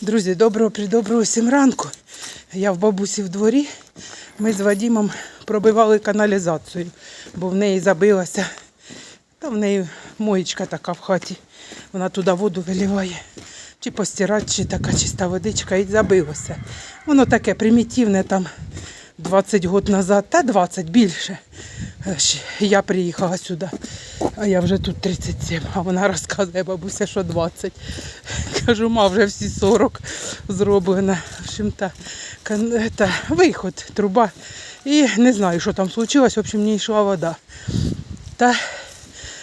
Друзі, доброго придоброго всім ранку. Я в бабусі в дворі. Ми з Вадимом пробивали каналізацію, бо в неї забилася. Та в неї моєчка така в хаті. Вона туди воду виливає. Чи постирати, чи така чиста водичка, і забилося. Воно таке примітивне там 20 років назад, та 20 більше. Я приїхала сюди, а я вже тут 37, а вона розказує бабуся, що 20. Кажу, ма, вже всі 40 зроблено. В общем, та, та, виход, труба. І не знаю, що там случилось, в общем, не йшла вода. Та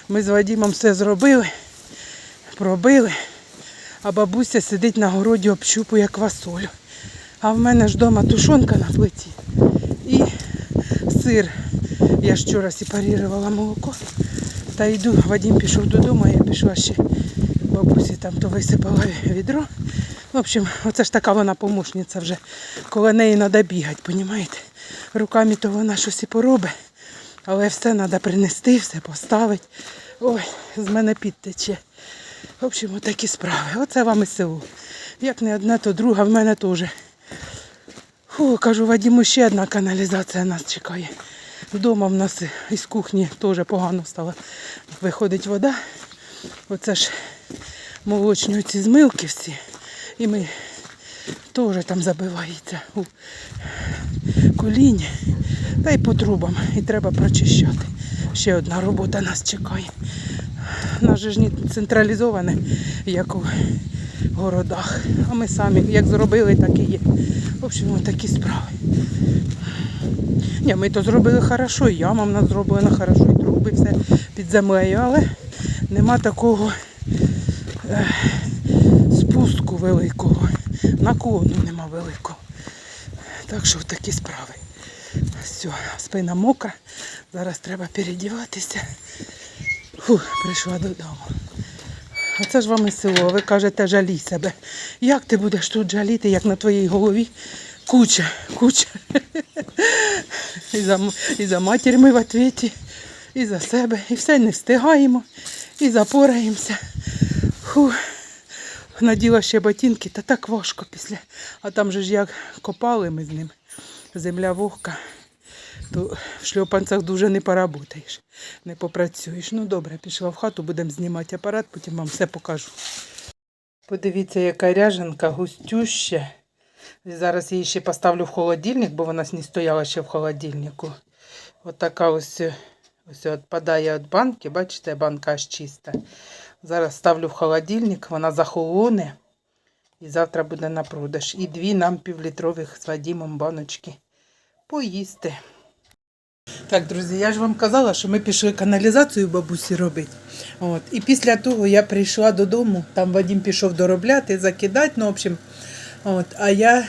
ми з Вадимом все зробили, пробили, а бабуся сидить на городі, общупує квасолю. А в мене ж вдома тушонка на плиті і сир. Я ж вчора сепарувала молоко. Та йду, Вадим пішов додому, а я пішла ще бабусі там то висипала відро. В общем, оце ж така вона помощниця вже. Коло неї треба бігати, понімаєте? Руками то вона щось і поробить, але все треба принести, все поставити. Ой, з мене підтече. В общем, отакі справи. Оце вам і село. Як не одне, то друга в мене теж. Фу, кажу, Вадиму, ще одна каналізація нас чекає. Вдома в нас із кухні теж погано стало. Виходить вода. Оце ж молочні ці змилки всі. І ми теж там забивається у коліні. Та й по трубам. І треба прочищати. Ще одна робота нас чекає. Наш же ж не централізоване, як у городах. А ми самі як зробили, так і є. В общем, ось такі справи. Ні, ми то зробили хорошо, і яма в нас зроблена хорошо, і труби все під землею, але нема такого е, спуску великого. Наклону нема великого. Так що такі справи. Все, спина мокра. Зараз треба передіватися. Фу, прийшла додому. Оце ж вам і село. Ви кажете, жалій себе. Як ти будеш тут жаліти, як на твоїй голові куча, куча. І за, і за матір в ответі, і за себе. І все не встигаємо, і запораємося. Фу. Наділа ще ботинки, та так важко після. А там же ж як копали ми з ним. Земля вогка, то в шльопанцях дуже не поработаєш, не попрацюєш. Ну добре, пішла в хату, будемо знімати апарат, потім вам все покажу. Подивіться, яка ряженка густюща. Зараз її ще поставлю в холодильник, бо вона не стояла ще в холодильнику. Отака ось, ось відпадає від банки. Бачите, банка аж чиста. Зараз ставлю в холодильник, вона захолоне. І завтра буде на продаж. І дві нам півлітрових з Вадимом баночки поїсти. Так, друзі, я ж вам казала, що ми пішли каналізацію бабусі робити. От. І після того я прийшла додому, там Вадим пішов доробляти, закидати, ну, в общем, от, а я,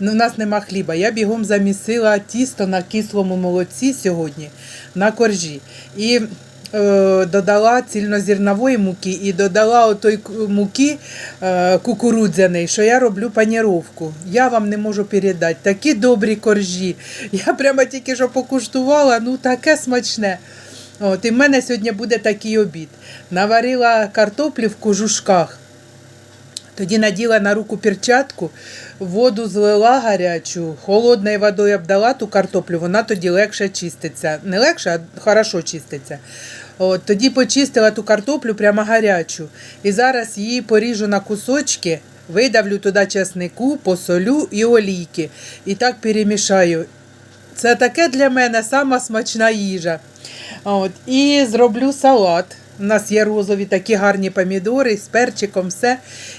ну, у нас нема хліба. Я бігом замісила тісто на кислому молоці сьогодні на коржі. І додала цільнозернової муки і додала отой муки е, кукурудзяної, що я роблю паніровку. Я вам не можу передати. Такі добрі коржі. Я прямо тільки що покуштувала, ну таке смачне. От, і в мене сьогодні буде такий обід. Наварила картоплі в кожушках. Тоді наділа на руку перчатку, воду злила гарячу, холодною водою обдала ту картоплю, вона тоді легше чиститься. Не легше, а хорошо чиститься. От, тоді почистила ту картоплю прямо гарячу. І зараз її поріжу на кусочки, видавлю туди чеснику, посолю і олійки. І так перемішаю. Це таке для мене сама смачна їжа. От, і зроблю салат. У нас є розові такі гарні помідори з перчиком, все.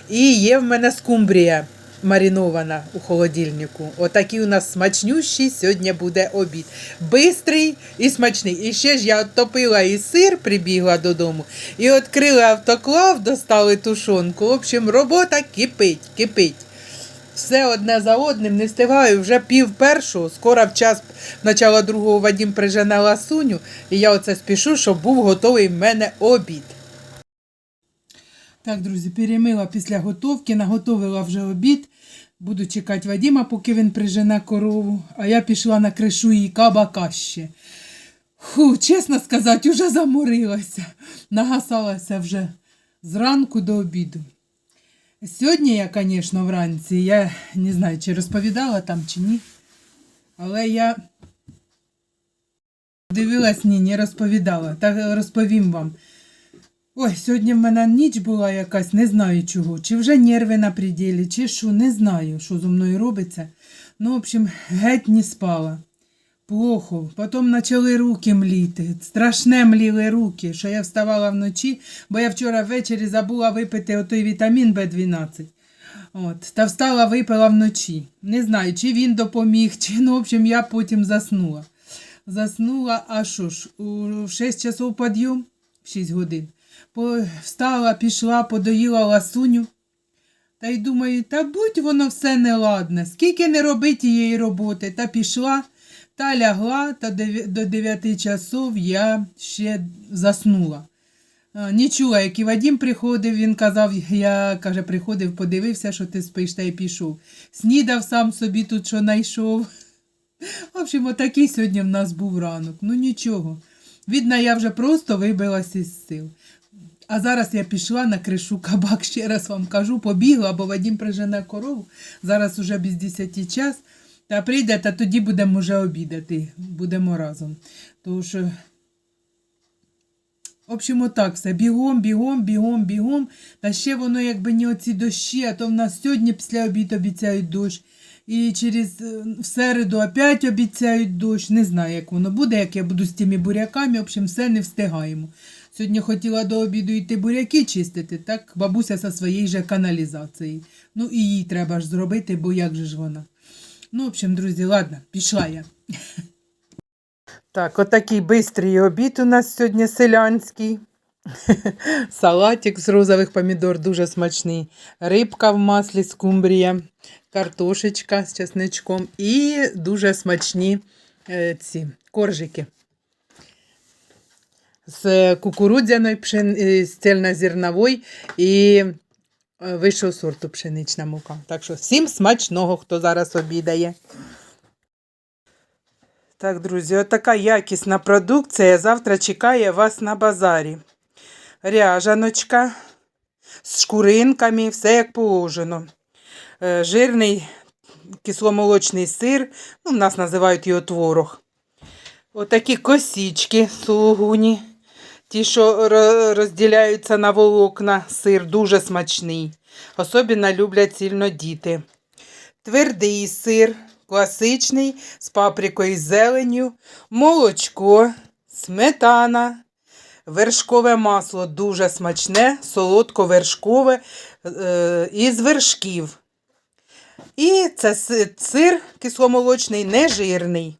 І є в мене скумбрія марінована у холодильнику. Отакий у нас смачнющий сьогодні буде обід. Бистрий і смачний. І ще ж я топила і сир, прибігла додому, і відкрила автоклав, достали тушонку. В общем, робота кипить, кипить. Все одне за одним, не встигаю. Вже пів першого, скоро в час начала другого Вадим прижене ласуню, і я оце спішу, щоб був готовий в мене обід. Так, друзі, перемила після готовки, наготовила вже обід. Буду чекати Вадима, поки він прижене корову, а я пішла на кришу її кабака ще. Фу, чесно сказати, уже заморилася. Нагасалася вже зранку до обіду. Сьогодні я, звісно, вранці, я не знаю, чи розповідала там, чи ні. Але я дивилась, ні, не розповідала. Так розповім вам. Ой, сьогодні в мене ніч була якась, не знаю чого. Чи вже нерви на пределі, чи що, не знаю, що зі мною робиться. Ну, в общем, геть не спала. Плохо. Потім почали руки мліти. Страшне мліли руки, що я вставала вночі, бо я вчора ввечері забула випити отой вітамін Б12. От, та встала, випила вночі. Не знаю, чи він допоміг, чи ну, в общем, я потім заснула. Заснула, а що ж, у 6 часов підйом, в 6 годин. Встала, пішла, подоїла ласуню. Та й думаю, та будь воно все неладне, скільки не робить тієї роботи. Та пішла, та лягла, та до 9 часов я ще заснула. Не чула, як і Вадім приходив, він казав, я каже, приходив, подивився, що ти спиш, та й пішов. Снідав сам собі тут, що знайшов. В общем, отакий сьогодні в нас був ранок. Ну нічого. Видно, я вже просто вибилась із сил. А зараз я пішла на кришу кабак, ще раз вам кажу, побігла, бо Вадім прижене корову. Зараз уже без 10 час. Та прийде, та тоді будемо вже обідати. Будемо разом. Що в общем, отак все. Бігом, бігом, бігом, бігом. Та ще воно якби не оці дощі, а то в нас сьогодні після обід обіцяють дощ. І через е, в середу опять обіцяють дощ. Не знаю, як воно буде, як я буду з тими буряками. В общем, все не встигаємо. Сьогодні хотіла до обіду йти буряки чистити, так бабуся зі своєю же каналізацією. Ну і їй треба ж зробити, бо як же ж вона. Ну, в общем, друзі, ладно, пішла я. Так, отакий бистрий обід у нас сьогодні селянський. Салатик з розових помідор дуже смачний. Рибка в маслі скумбрія, картошечка з чесничком і дуже смачні е, ці коржики. З кукурудзяної пшен... е, і е, вищого сорту пшенична мука. Так що всім смачного, хто зараз обідає. Так, друзі, отака якісна продукція завтра чекає вас на базарі. Ряжаночка з шкуринками, все як положено. Е, Жирний кисломолочний сир, ну, в нас називають його творог. Отакі косічки сулугуні. Ті, що розділяються на волокна, сир дуже смачний. Особливо люблять сильно діти. Твердий сир, класичний, з паприкою і зеленню, молочко, сметана, вершкове масло дуже смачне, солодко-вершкове е, із вершків. І це сир кисломолочний, нежирний.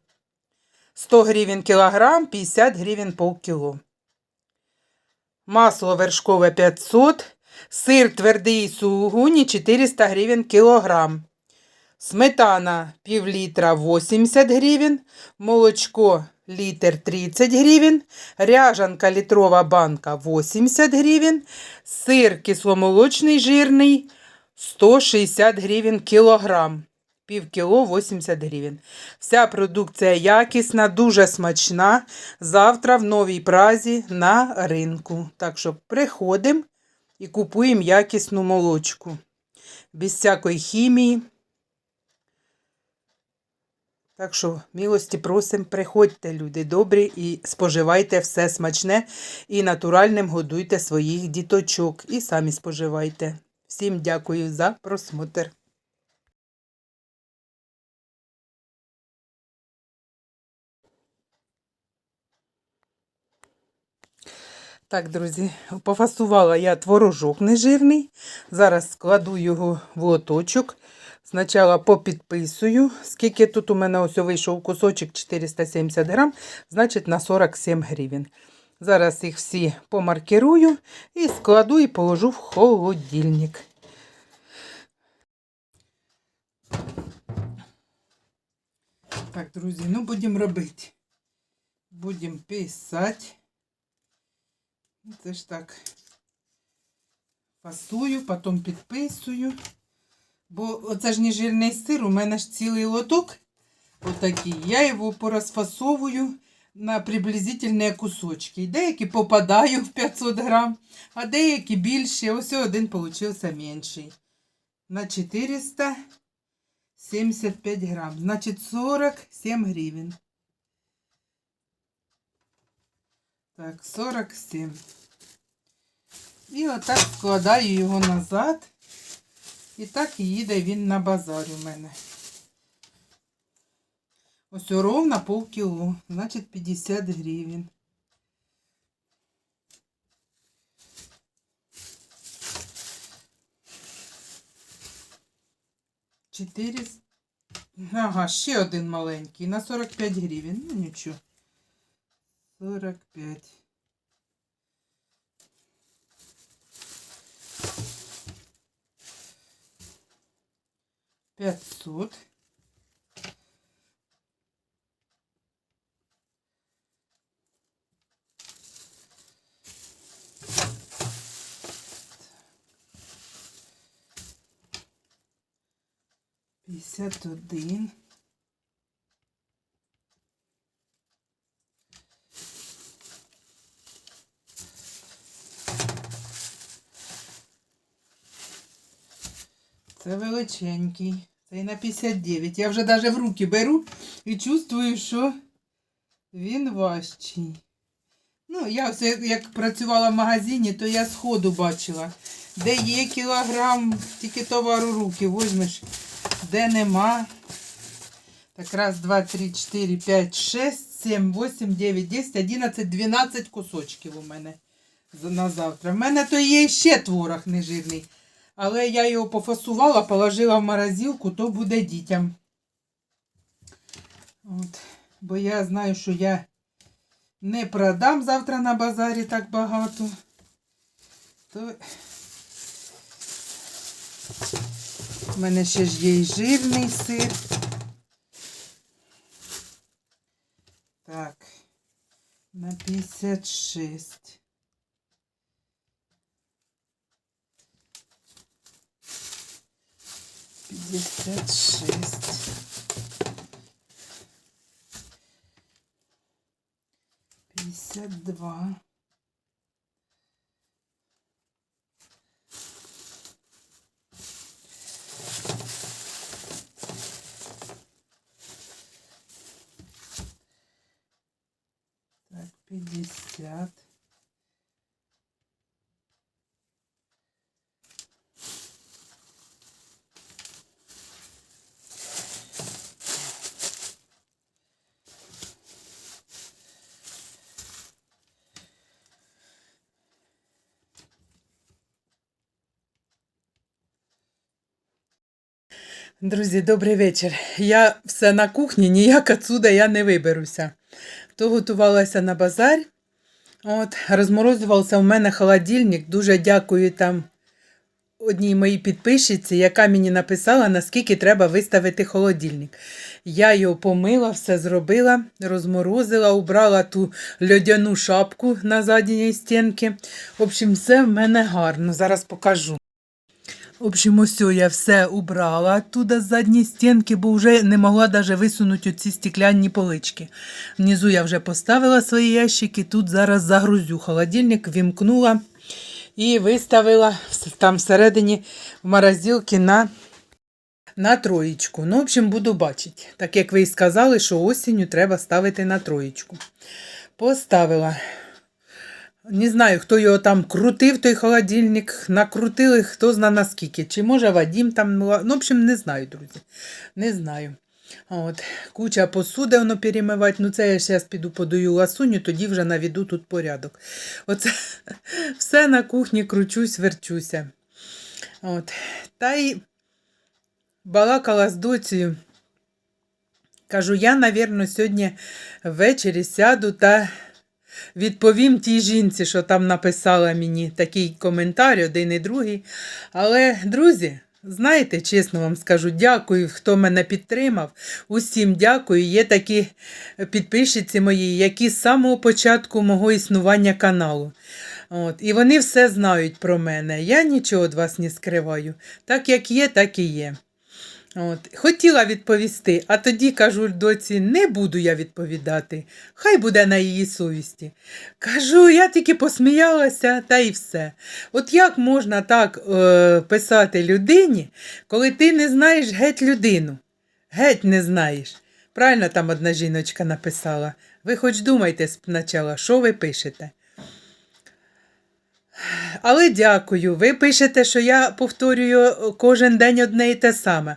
100 гривень кілограм, 50 гривень полкіло. Масло вершкове 500, сир твердий сулугуні 400 гривень кілограм. Сметана пів літра 80 гривень, молочко літр 30 гривень, ряжанка літрова банка 80 гривень, сир кисломолочний жирний 160 гривень кілограм. Пів кіло 80 гривень. Вся продукція якісна, дуже смачна. Завтра в новій празі на ринку. Так що приходимо і купуємо якісну молочку. Без всякої хімії. Так що, милості просимо, приходьте, люди добрі, і споживайте все смачне і натуральним годуйте своїх діточок. І самі споживайте. Всім дякую за просмотр. Так, друзі, пофасувала я творожок нежирний. Зараз складу його в лоточок. Спочатку попідписую, скільки тут у мене ось вийшов кусочок 470 грам, значить на 47 гривень. Зараз їх всі помаркерую і складу і положу в холодильник. Так, друзі, ну будемо робити. Будемо писати. Це ж так. Фасую, потім підписую. Бо оце ж не жирний сир, у мене ж цілий лоток. Отакий. Я його порозфасовую на приблизительні кусочки. Деякі попадаю в 500 грам, а деякі більші. Ось один получився менший. на 475 грам. Значить 47 гривень. Так, 47. І отак складаю його назад. І так їде він на базар у мене. Ось ровно пол кіло, значить 50 гривень. Чотири. Ага, ще один маленький на 45 гривень. Ну нічого. 45. Пятьсот. П'ятдесят один. Це величенький. Це на 59. Я вже навіть в руки беру і чувствую, що він важчий. Ну, я все, як працювала в магазині, то я сходу бачила, де є кілограм, тільки товару руки возьмеш, де нема. Так, раз, два, три, чотири, п'ять, шесть, сім, вісім, дев'ять, десять, одинадцять, дванадцять кусочків у мене на завтра. В мене то є ще творог нежирний. Але я його пофасувала, положила в морозилку, то буде дітям. От. Бо я знаю, що я не продам завтра на базарі так багато. То в мене ще ж є і жирний сир. Так, на 56. 56. 52. Друзі, добрий вечір. Я все на кухні, ніяк отсюда я не виберуся. То готувалася на базар. От, розморозувався у мене холодильник. Дуже дякую там одній моїй підписчиці, яка мені написала, наскільки треба виставити холодильник. Я його помила, все зробила, розморозила, убрала ту льодяну шапку на задній стінці. В общем, все в мене гарно. Зараз покажу. В общем, ось я все убрала оттуда з задньої стінки, бо вже не могла даже висунути оці стекляні полички. Внизу я вже поставила свої ящики, тут зараз загрузю холодильник, вімкнула і виставила там всередині в морозилки на, на троєчку. Ну, в общем, буду бачити. Так як ви і сказали, що осінню треба ставити на троєчку. Поставила. Не знаю, хто його там крутив, той холодильник, накрутили, хто зна наскільки. Чи може Вадім там. Ну, в общем, не знаю, друзі. Не знаю. От. Куча посуди воно перемивати. Ну, це я зараз піду подаю ласуню, тоді вже наведу тут порядок. Оце все на кухні кручусь, верчуся. От. Та й балакала з доцею. Кажу, я, навірно, сьогодні ввечері сяду та відповім тій жінці, що там написала мені такий коментар, один і другий. Але, друзі, знаєте, чесно вам скажу, дякую, хто мене підтримав. Усім дякую. Є такі підписчиці мої, які з самого початку мого існування каналу. От, і вони все знають про мене. Я нічого від вас не скриваю. Так як є, так і є. От. Хотіла відповісти, а тоді кажу доці, не буду я відповідати. Хай буде на її совісті. Кажу, я тільки посміялася, та й все. От як можна так е, писати людині, коли ти не знаєш геть людину? Геть не знаєш. Правильно там одна жіночка написала. Ви хоч думайте спочатку, що ви пишете. Але дякую. Ви пишете, що я повторюю кожен день одне і те саме.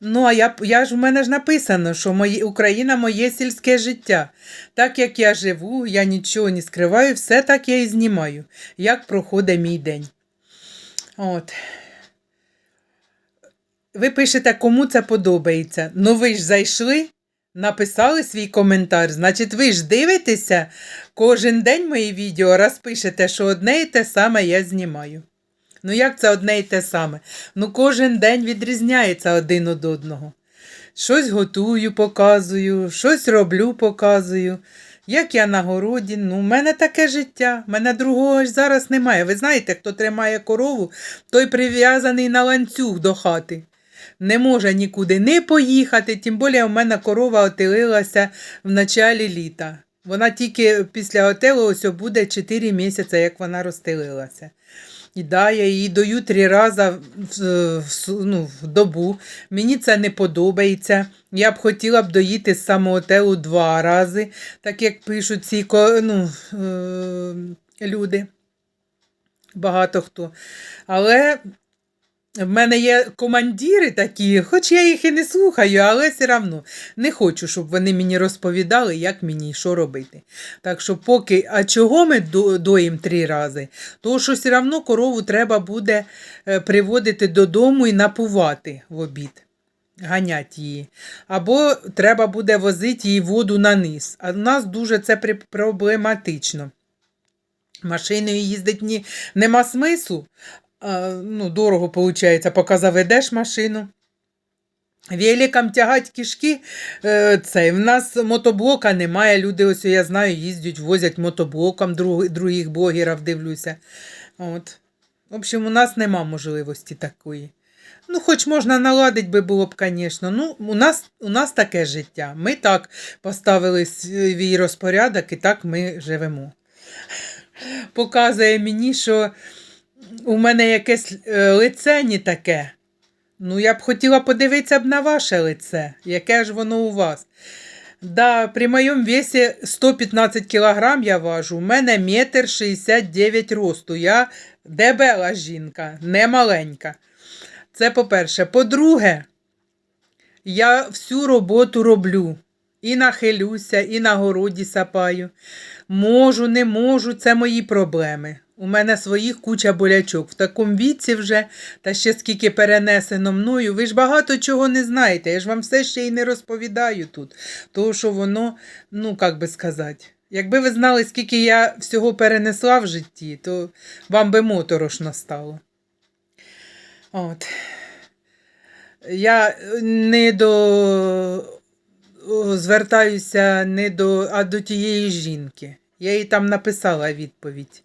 Ну, а я, я ж у мене ж написано, що моє, Україна моє сільське життя. Так як я живу, я нічого не скриваю, все так я і знімаю, як проходить мій день. От. Ви пишете, кому це подобається. Ну ви ж зайшли, написали свій коментар. Значить, ви ж дивитеся кожен день мої відео, раз пишете, що одне і те саме я знімаю. Ну, як це одне і те саме? Ну, кожен день відрізняється один від одного. Щось готую, показую, щось роблю, показую. Як я на городі, ну, в мене таке життя, мене другого ж зараз немає. Ви знаєте, хто тримає корову, той прив'язаний на ланцюг до хати. Не може нікуди не поїхати, тим більше в мене корова отелилася в началі літа. Вона тільки після отелу ось буде 4 місяці, як вона розстелилася. І да, я її даю три рази в, в, ну, в добу. Мені це не подобається. Я б хотіла б доїти з самоотелу два рази, так як пишуть ці ну, е, люди. Багато хто. Але в мене є командіри такі, хоч я їх і не слухаю, але все одно не хочу, щоб вони мені розповідали, як мені що робити. Так що поки, а чого ми до- доїм три рази? Тому що все одно корову треба буде е, приводити додому і напувати в обід. Ганять її. Або треба буде возити їй воду на низ. А в нас дуже це проблематично. Машиною їздить ні, нема смислу. Ну, дорого виходить, поки заведеш машину. Великом тягать кишки. Е, цей. В нас мотоблока немає. Люди, ось я знаю, їздять, возять мотоблоком друг, других блогерів, дивлюся. От. В общем, у нас нема можливості такої. Ну, хоч можна наладити би було б, звісно. Ну, у нас, у нас таке життя. Ми так поставили свій розпорядок і так ми живемо. Показує мені, що у мене якесь е, лице не таке. Ну, я б хотіла подивитися б на ваше лице, яке ж воно у вас. Да, при моєму весі 115 кілограм я важу. У мене метр 69 росту. Я дебела жінка, не маленька. Це по-перше. По-друге, я всю роботу роблю. І нахилюся, і на городі сапаю. Можу, не можу, це мої проблеми. У мене своїх куча болячок. В такому віці вже, та ще скільки перенесено мною, ви ж багато чого не знаєте. Я ж вам все ще й не розповідаю тут. Тому що воно, ну, як би сказати, якби ви знали, скільки я всього перенесла в житті, то вам би моторошно стало. От. Я не до звертаюся не до, а до тієї жінки. Я їй там написала відповідь.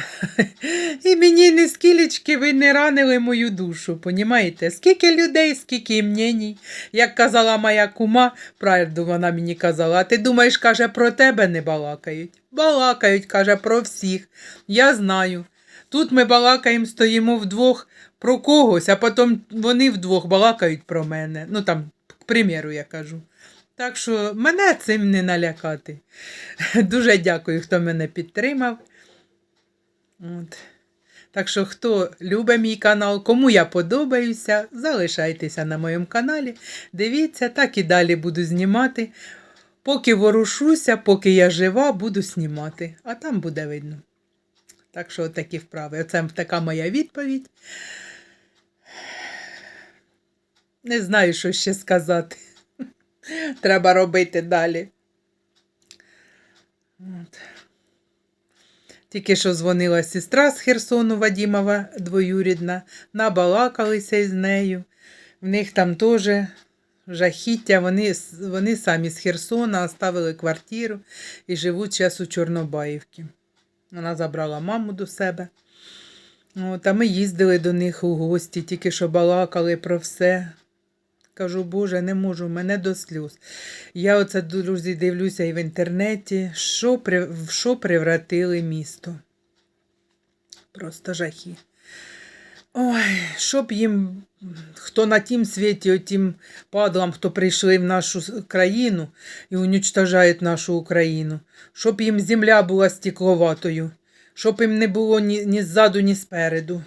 І мені не скілечки ви не ранили мою душу, понімаєте? Скільки людей, скільки мненій. Як казала моя кума, правду вона мені казала, ти думаєш, каже, про тебе не балакають. Балакають, каже, про всіх. Я знаю. Тут ми балакаємо, стоїмо вдвох про когось, а потім вони вдвох балакають про мене. Ну там, к примеру, я кажу. Так що мене цим не налякати. Дуже дякую, хто мене підтримав. От. Так що, хто любить мій канал, кому я подобаюся, залишайтеся на моєму каналі. Дивіться, так і далі буду знімати. Поки ворушуся, поки я жива, буду знімати, а там буде видно. Так що такі вправи. Оце така моя відповідь. Не знаю, що ще сказати. Треба робити далі. От. Тільки що дзвонила сестра з Херсону Вадімова, двоюрідна, набалакалися із нею. В них там теж жахіття. Вони, вони самі з Херсона оставили квартиру і живуть зараз у Чорнобаївці. Вона забрала маму до себе. От, а ми їздили до них у гості, тільки що балакали про все. Кажу, Боже, не можу, мене до сльоз. Я оце, друзі, дивлюся і в інтернеті, що, в що привратили місто. Просто жахи. Ой, щоб їм, хто на тім світі, отім падлам, хто прийшли в нашу країну і уничтожають нашу Україну, щоб їм земля була стекловатою, щоб їм не було ні, ні ззаду, ні спереду.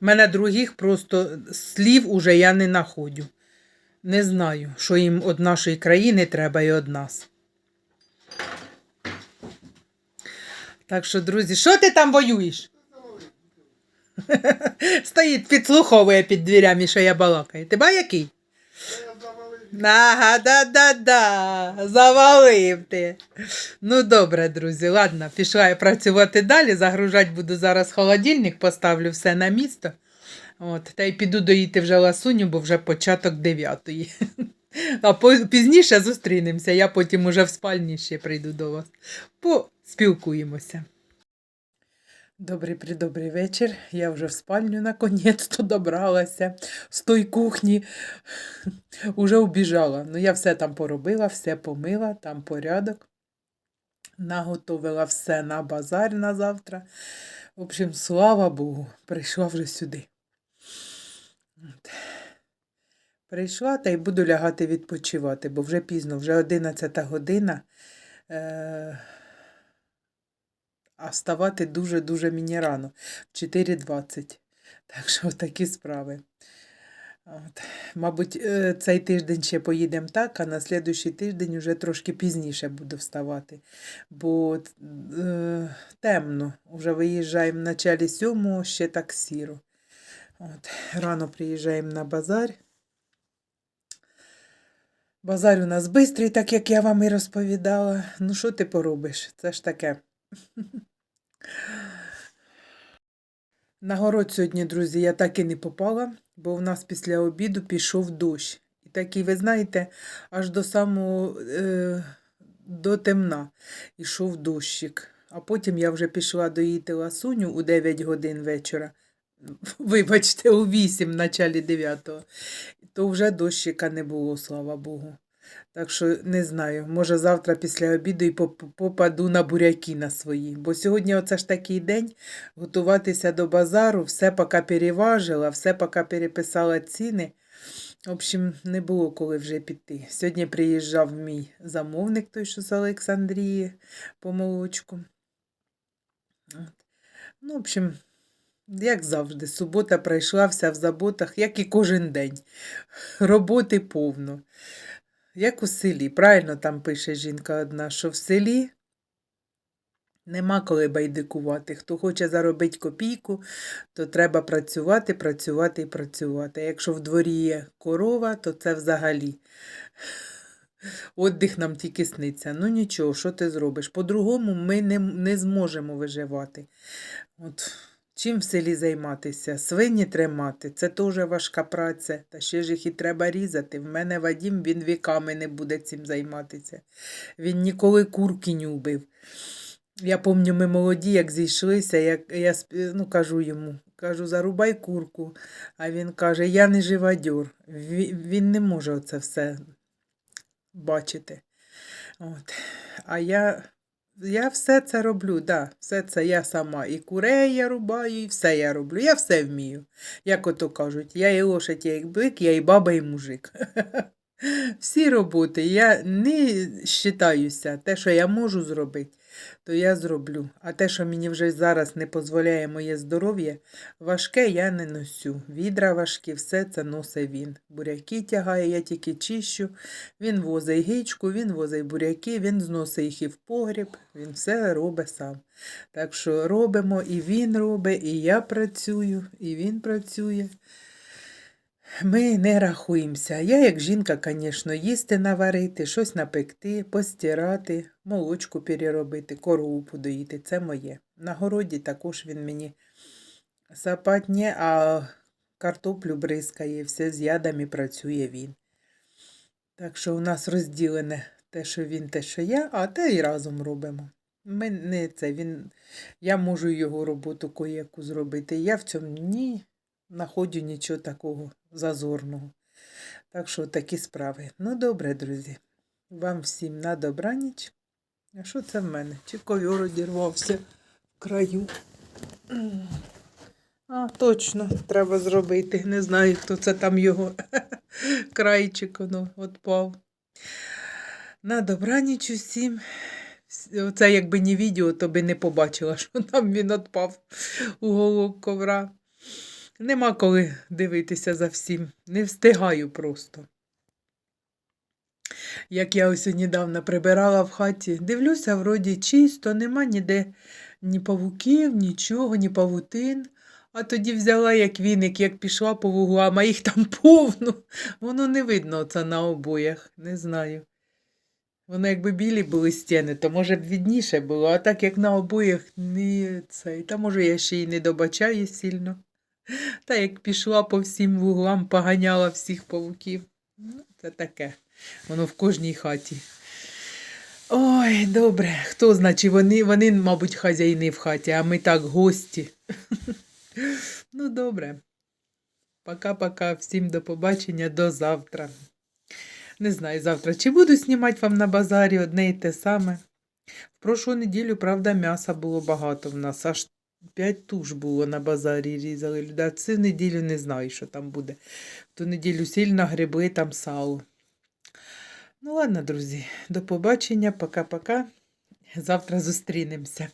Мене других просто слів уже я не находю. Не знаю, що їм від нашої країни треба і від нас. Так що, друзі, що ти там воюєш? Стоїть, підслуховує під дверями, що я балакаю. Ти який? Ага, да-да-да, завалив ти. Ну, добре, друзі, ладно, пішла я працювати далі. Загружати буду зараз холодильник, поставлю все на місто. От, та й піду доїти вже ласуню, бо вже початок дев'ятої. А пізніше зустрінемося. Я потім уже в спальні ще прийду до вас. Поспілкуємося. Добрий придобрий вечір. Я вже в спальню наконець-то добралася з той кухні. Уже убіжала. Ну, я все там поробила, все помила, там порядок. Наготовила все на базар на завтра. В общем, слава Богу, прийшла вже сюди. Прийшла та й буду лягати відпочивати, бо вже пізно, вже 11 година. Е- а вставати дуже-дуже мені рано. В 4.20. Так що такі справи. От. Мабуть, е, цей тиждень ще поїдемо так, а на слідуючий тиждень вже трошки пізніше буду вставати. Бо е, темно. Вже виїжджаємо в началі сьомого, ще так сіро. От. Рано приїжджаємо на базар. Базар у нас бистрий, так як я вам і розповідала. Ну, що ти поробиш? Це ж таке. На город сьогодні, друзі, я так і не попала, бо в нас після обіду пішов дощ. І такий, ви знаєте, аж до самого е, до темна ішов дощик. А потім я вже пішла доїти ласуню у 9 годин вечора. Вибачте, у 8, в началі 9. То вже дощика не було, слава Богу. Так що не знаю, може завтра після обіду і попаду на буряки на свої. Бо сьогодні оце ж такий день готуватися до базару, все поки переважила, все поки переписала ціни. В общем, не було коли вже піти. Сьогодні приїжджав мій замовник, той, що з Олександрії по молочку. Ну, в общем, як завжди, субота пройшла вся в заботах, як і кожен день. Роботи повно. Як у селі, правильно там пише жінка одна, що в селі нема коли байдикувати. Хто хоче заробити копійку, то треба працювати, працювати і працювати. Якщо в дворі є корова, то це взагалі. Отдих нам тільки сниться. Ну нічого, що ти зробиш? По-другому ми не, не зможемо виживати. От. Чим в селі займатися? Свині тримати це теж важка праця. Та ще ж їх і треба різати. В мене Вадім, він віками не буде цим займатися. Він ніколи курки не убив. Я пам'ятаю, ми молоді, як зійшлися, як я ну, кажу йому, кажу, зарубай курку. А він каже, я не живодьор. Він, він не може оце все бачити. От. А я, я все це роблю, да, все це я сама. І курей я рубаю, і все я роблю. Я все вмію. Як ото кажуть, я і лошадь, я і бик, я і баба, і мужик. Всі роботи. Я не считаюся. Те, що я можу зробити, то я зроблю. А те, що мені вже зараз не дозволяє моє здоров'я, важке я не носю. Відра важкі, все це носить він. Буряки тягає, я тільки чищу. Він возить гичку, він возить буряки, він зносить їх і в погріб, він все робить сам. Так що робимо, і він робить, і я працюю, і він працює. Ми не рахуємося. Я, як жінка, звісно, їсти наварити, щось напекти, постирати, молочку переробити, корову подоїти. Це моє. На городі також він мені сапатнє, а картоплю бризкає, все з ядами працює він. Так що у нас розділене те, що він, те, що я, а те і разом робимо. Ми не це, він, я можу його роботу кояку зробити. Я в цьому ні знаходжу нічого такого зазорного. Так що такі справи. Ну, добре, друзі. Вам всім на добраніч. А що це в мене? Чи ковер одірвався в краю? А, точно, треба зробити. Не знаю, хто це там його крайчик воно відпав. На добраніч усім. Оце якби не відео, то би не побачила, що там він відпав у голову ковра. Нема коли дивитися за всім. Не встигаю просто. Як я ось недавно прибирала в хаті, дивлюся, вроді чисто, нема ніде ні павуків, нічого, ні павутин. А тоді взяла як віник, як пішла по вуглам, а їх там повно. Воно не видно це на обоях, не знаю. Воно якби білі були стіни, то може б відніше було, а так як на обоях не цей. Та може я ще й не добачаю сильно. Та як пішла по всім вуглам, поганяла всіх павуків. Ну, це таке. Воно в кожній хаті. Ой, добре. Хто значить, вони, вони, мабуть, хазяїни в хаті, а ми так гості. Ну, добре. Пока-пока. Всім до побачення, до завтра. Не знаю завтра, чи буду знімати вам на базарі одне і те саме. В прошлу неділю, правда, м'яса було багато в нас, аж п'ять туш було на базарі різали. людей. Цю неділю не знаю, що там буде. В ту неділю сильно гриби, там сало. Ну ладно, друзі, до побачення, пока-пока. Завтра зустрінемося.